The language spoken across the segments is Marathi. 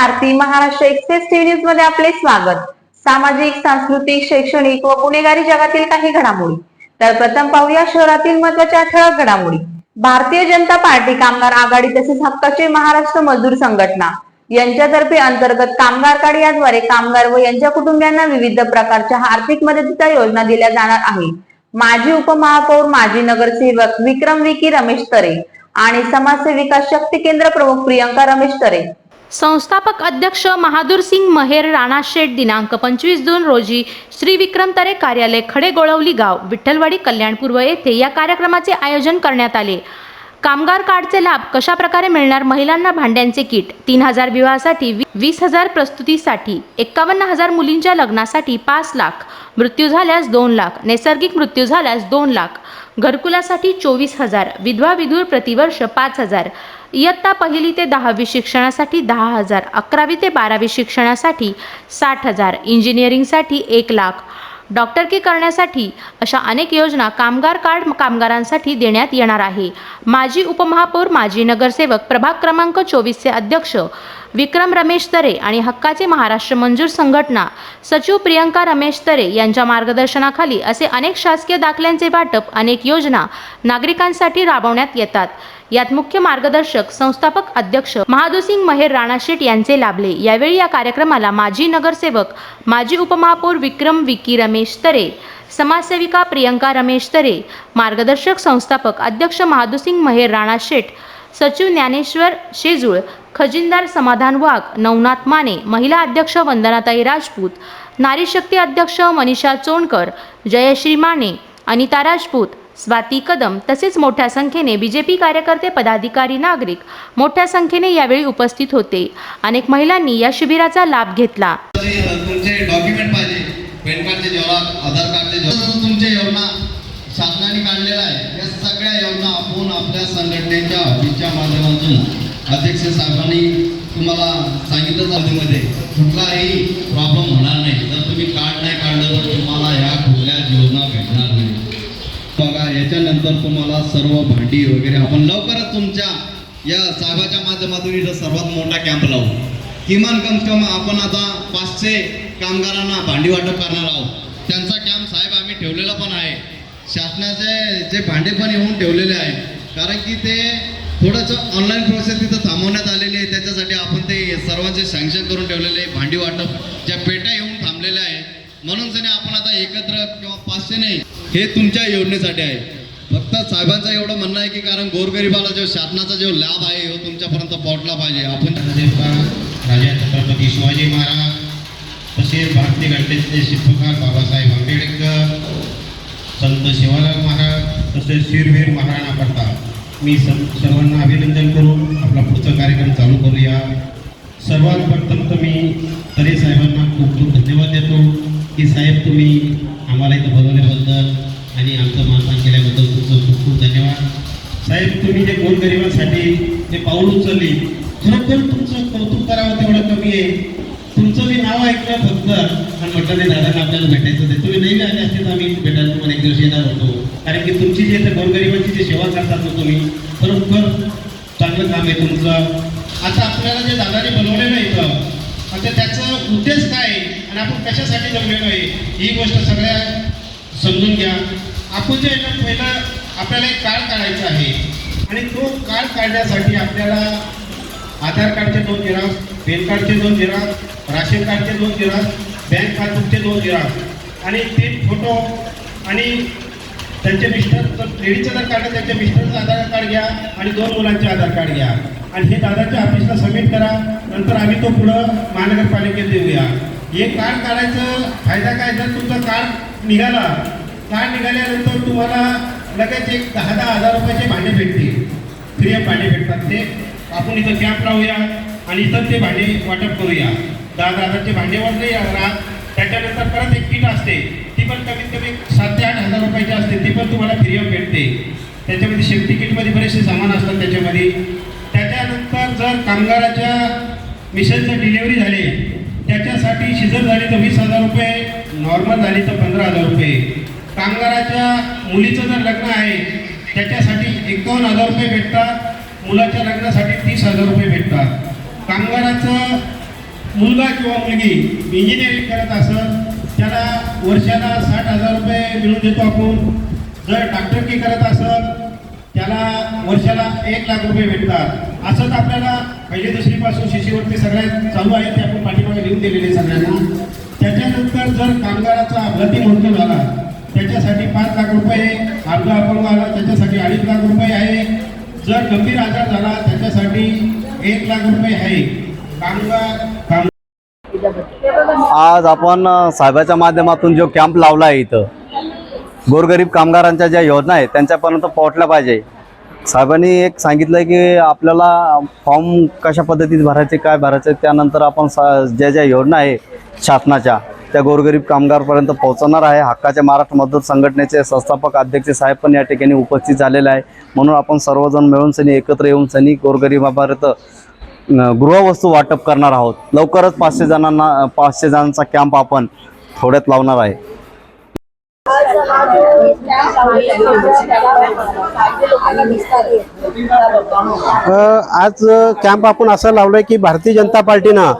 आरती महाराष्ट्र एक्सप्रेस टीव्ही न्यूजमध्ये आपले स्वागत. सामाजिक सांस्कृतिक शैक्षणिक व गुन्हेगारी जगातील काही घडामोडी. तर प्रथम पाहूया शहरातील महत्त्वाच्या ठळक घडामोडी. भारतीय जनता पार्टी कामगार आघाडी तसेच हक्काचे महाराष्ट्र मजदूर संघटना यांच्यातर्फे अंतर्गत कामगार कार्ड याद्वारे कामगार व यांच्या कुटुंबियांना विविध प्रकारच्या आर्थिक मदतीच्या योजना दिल्या जाणार आहे माजी उपमहापौर माजी नगरसेवक विक्रम विकी रमेश तरे आणि समाजसेविका शक्ती केंद्र प्रमुख प्रियंका रमेश तरे संस्थापक अध्यक्ष महादूर सिंग महेर राणा शेठ दिनांक पंचवीस जून रोजी श्री विक्रम तरे कार्यालय खडे गोळवली गाव विठ्ठलवाडी कल्याणपूर्व येथे या कार्यक्रमाचे आयोजन करण्यात आले. कामगार कार्डचे लाभ कशा प्रकारे मिळणार? महिलांना भांड्यांचे किट तीन हजार विवाहासाठी वी- वीस हजार प्रस्तुतीसाठी एक्कावन्न हजार मुलींच्या लग्नासाठी पाच लाख मृत्यू झाल्यास दोन लाख नैसर्गिक मृत्यू झाल्यास दोन लाख घरकुलासाठी चोवीस हजार विधवा विधूर प्रतिवर्ष पाच हजार इयत्ता पहिली ते दहावी शिक्षणासाठी दहा हजार अकरावी ते बारावी शिक्षणासाठी साठ हजार इंजिनिअरिंगसाठी एक लाख. डॉक्टरकी करण्यासाठी अशा अनेक योजना कामगार कार्ड कामगारांसाठी देण्यात येणार आहे. माजी उपमहापौर माजी नगरसेवक प्रभाग क्रमांक चोवीसचे अध्यक्ष विक्रम रमेश तरे आणि हक्काचे महाराष्ट्र मंजूर संघटना सचिव प्रियंका रमेश तरे यांच्या मार्गदर्शनाखाली असे अनेक शासकीय दाखल्यांचे वाटप अनेक योजना नागरिकांसाठी राबवण्यात येतात. यात मुख्य मार्गदर्शक संस्थापक अध्यक्ष महादुसिंग महेर राणाशेठ यांचे लाभले. यावेळी या कार्यक्रमाला माजी नगरसेवक माजी उपमहापौर विक्रम विकी रमेश तरे समाजसेविका प्रियंका रमेश तरे मार्गदर्शक संस्थापक अध्यक्ष महादुसिंग महेर राणाशेठ सचिव ज्ञानेश्वर शेजूळ खजिनदार समाधान वाघ नवनाथ माने महिला अध्यक्ष वंदनाताई राजपूत नारीशक्ती अध्यक्ष मनीषा चोणकर जयश्री माने अनिता राजपूत स्वाती कदम तसेच मोठ्या संख्येने बी जे पी कार्यकर्ते पदाधिकारी नागरिक मोठ्या संख्येने यावेळी उपस्थित होते. अनेक महिलांनी या शिबिराचा लाभ घेतला. तुमचे डॉक्युमेंट पाहिजे पॅन कार्डचे जेव्हा आधार कार्डचे जेव्हा तुमच्या योजना शासनाने काढलेला आहे. या सगळ्या योजना आपण आपल्या संघटनेच्या ऑफिसच्या माध्यमातून अध्यक्ष साहेबांनी तुम्हाला सांगितलं मध्ये. कुठलाही प्रॉब्लेम होणार नाही. जर तुम्ही कार्ड नाही काढलं तर तुम्हाला ह्या कुठल्याच योजना भेटणार नाही. बघा याच्यानंतर तुम्हाला सर्व भांडी वगैरे आपण लवकरच तुमच्या या साहेबाच्या माध्यमातून इथं सर्वात मोठा कॅम्प लावू. किमान कम से कम आपण आता पाचशे कामगारांना भांडी वाटप करणार आहोत. त्यांचा कॅम्प साहेब आम्ही ठेवलेला पण आहे. शासनाचे जे भांडे पण येऊन ठेवलेले आहे कारण की ते थोडंसं ऑनलाईन प्रोसेस तिथं थांबवण्यात आलेली आहे. त्याच्यासाठी आपण ते सर्वांचे सँक्शन करून ठेवलेले आहे. भांडी वाटप ज्या पेट्या येऊन थांबलेल्या आहेत म्हणून जरी आपण आता एकत्र किंवा पाचशे नाही हे तुमच्या योजनेसाठी आहे. फक्त साहेबांचं एवढं म्हणणं आहे की कारण गोरगरिबाला जो शासनाचा जो लाभ आहे हो तुमच्यापर्यंत पोहोचला पाहिजे. आपण राजा छत्रपती शिवाजी महाराज तसेच भारतीय घटनेचे शिल्पकार बाबासाहेब आंबेडकर संत शिवालाल महाराज तसेच शिरवीर महाराणा प्रताप मी सर्वांना अभिनंदन करून आपला पुढचा कार्यक्रम चालू करूया. सर्वात प्रथम तर मी तरे साहेबांना खूप खूप धन्यवाद देतो की साहेब तुम्ही आम्हाला इथं बनवल्याबद्दल आणि आमचं मानपान केल्याबद्दल तुमचं खूप खूप धन्यवाद. साहेब तुम्ही जे गोरगरिबांसाठी जे पाऊल उचलली खरोखर तुमचं कौतुक करावं तेवढं कमी आहे. तुमचं मी नाव ऐकलं फक्त. म्हटलं नाही दादांना आपल्याला भेटायचं ते तुम्ही नाही आले असते तर आम्ही भेटायला तुम्हाला एक दिवस येणार होतो. कारण की तुमची जी आता गोरगरिबांची जी सेवा करतात ना तुम्ही खरोखर चांगलं काम आहे तुमचं. आता आपल्याला जे दादाने बनवलेलं आहे इथं आता त्याचा उद्देश काय? आहे आणि आपण कशासाठी जमलेलो आहे? ही गोष्ट सगळ्या समजून घ्या. आपण जे आहे ना आपल्याला एक कार्ड काढायचं आहे. आणि तो कार्ड काढण्यासाठी आपल्याला आधार कार्डचे दोन झेरॉक्स पॅन कार्डचे दोन झेरॉक्स राशन कार्डचे दोन झेरॉक्स बँक पासबुकचे दोन झेरॉक्स आणि तीन फोटो आणि त्यांचे मिस्टर जर लेडीचं जर काढलं त्यांच्या मिस्टरचं आधार कार्ड घ्या आणि दोन मुलांचे आधार कार्ड घ्या. आणि हे दादाच्या ऑफिसला सबमिट करा. नंतर आम्ही तो पुढं महानगरपालिकेत देऊया. हे कार्ड काढायचं फायदा काय? जर तुमचं कार्ड निघाला कार्ड निघाल्यानंतर तुम्हाला लगेच एक दहा दहा हजार रुपयाचे भांडे भेटतील. फ्री ऑफ भांडे भेटतात ते. आपण इथं कॅम्प लावूया आणि इथं ते भांडे वाटप करूया. दहा दहा हजारचे भांडेवर नाही राहत त्याच्यानंतर परत एक किट असते. ती पण कमीत कमी सात ते आठ हजार रुपयाची असते. ती पण तुम्हाला फ्री ऑफ भेटते त्याच्यामध्ये सेफ्टी किटमध्ये बरेचसे सामान असतात त्याच्यामध्ये. त्याच्यानंतर जर कामगाराच्या मिशनचं डिलेवरी झाली त्याच्यासाठी शिजर झाली तर वीस हजार रुपये नॉर्मल झाली तर पंधरा हजार रुपये. कामगाराच्या मुलीचं जर लग्न आहे त्याच्यासाठी एकावन्न हजार रुपये भेटतात. मुलाच्या लग्नासाठी तीस हजार रुपये भेटतात. कामगाराचं मुलगा किंवा मुलगी इंजिनिअरिंग करत असेल त्याला वर्षाला साठ हजार रुपये मिळून देतो आपण. जर डॉक्टरकी करत असेल त्याला वर्षाला एक लाख रुपये भेटतात. असंच आपल्याला पहिली दुसरीपासून शिष्यवृत्ती सगळ्यात चालू आहे ते आपण पाठीमागे लिहून दिलेले सगळ्यांना. त्याच्यानंतर जर कामगाराचा अपघाती मृत्यू झाला त्याच्यासाठी पाच लाख रुपये आपला अपंग आला त्याच्यासाठी अडीच लाख रुपये आहे. जर गंभीर आजार झाला त्याच्यासाठी एक लाख रुपये आहे. आज आपण साहेबाच्या माध्यमातून जो कॅम्प लावला आहे इथं गोरगरीब कामगारांच्या ज्या योजना आहेत त्यांच्यापर्यंत पोहोचल्या पाहिजे. साहेबांनी एक सांगितलं की आपल्याला फॉर्म कशा पद्धतीत भरायचे काय भरायचे त्यानंतर आपण सा ज्या ज्या योजना आहे शासनाच्या त्या गोरगरीब कामगारपर्यंत पोहोचवणार आहे. हक्काच्या महाराष्ट्र मदत संघटनेचे संस्थापक अध्यक्ष साहेब पण या ठिकाणी उपस्थित झालेले आहे. म्हणून आपण सर्वजण मिळून सनी एकत्र येऊन सनी गोरगरिबापर्यंत गृहवस्तू वाटप करणार आहोत. लवकरच पाचशे जणांना पाचशे जणांचा कॅम्प आपण थोड्यात लावणार आहे. आज कॅम्प आपण असं लावलंय की भारतीय जनता पार्टीनं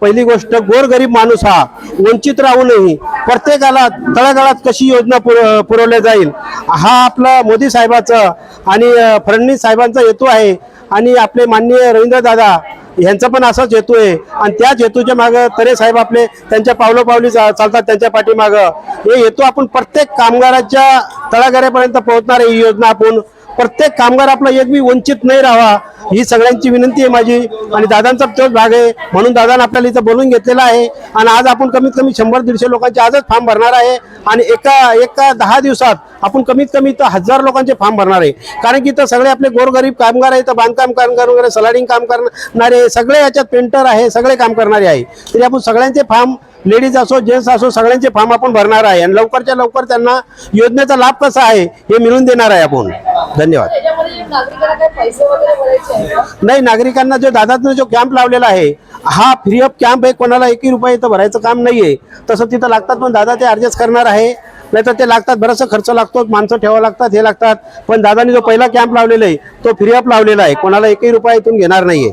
पहिली गोष्ट गोरगरीब माणूस हा वंचित राहू नये प्रत्येकाला तळागाळात कशी योजना पुर पुरवल्या जाईल हा आपला मोदी साहेबाचं आणि फडणवीस साहेबांचा हेतू आहे. आणि आपले माननीय रवींद्र दादा यांचा पण असाच हेतू आहे. आणि त्याच हेतूच्या मागं तरे साहेब आपले त्यांच्या पावलोपावली चालतात त्यांच्या पाठीमागं. हे हेतू आपण प्रत्येक कामगाराच्या तळागाऱ्यापर्यंत पोहोचणार ही योजना आपण. प्रत्येक कामगार आपला एक बी वंचित नाही राहावा ही सगळ्यांची विनंती आहे माझी. आणि दादांचा तोच भाग आहे. म्हणून दादानं आपल्याला इथं बोलून घेतलेला आहे. आणि आज आपण कमीत कमी शंभर दीडशे लोकांचे आजच फॉर्म भरणार आहे. आणि एका एका दहा दिवसात आपण कमीत कमी इथं हजार लोकांचे फॉर्म भरणार आहे. कारण की इथं सगळे आपले गोरगरीब कामगार आहेत इथं बांधकाम कामगार वगैरे सलाडिंग काम करणारे सगळे याच्यात पेंटर आहे सगळे काम करणारे आहे. तरी आपण सगळ्यांचे फॉर्म लेडीज असो जेंट्स असो सगळ्यांचे फॉर्म आपण भरणार आहे. आणि लवकरच्या लवकर त्यांना योजनेचा लाभ कसा आहे हे मिळून देणार आहे आपण. धन्यवाद. त्याच्यामध्ये नागरिकांना काही पैसे वगैरे भरायचे आहे का? नाही नागरिकांना जो दादानं जो कॅम्प लावलेला आहे हा फ्री ऑफ कॅम्प आहे कोणाला एकही रुपये इथं भरायचं काम नाहीये. तसं तिथं लागतात पण दादा ते ऍडजस्ट करणार आहे. नाही तर ते लागतात बराचसा खर्च लागतो माणसं ठेवावं लागतात हे लागतात. पण दादानी जो पहिला कॅम्प लावलेला आहे तो फ्री ऑफ लावलेला आहे. कोणाला एकही रुपया इथून घेणार नाहीये.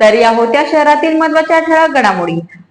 तर या होत्या शहरातील महत्त्वाच्या ठळक घडामोडी.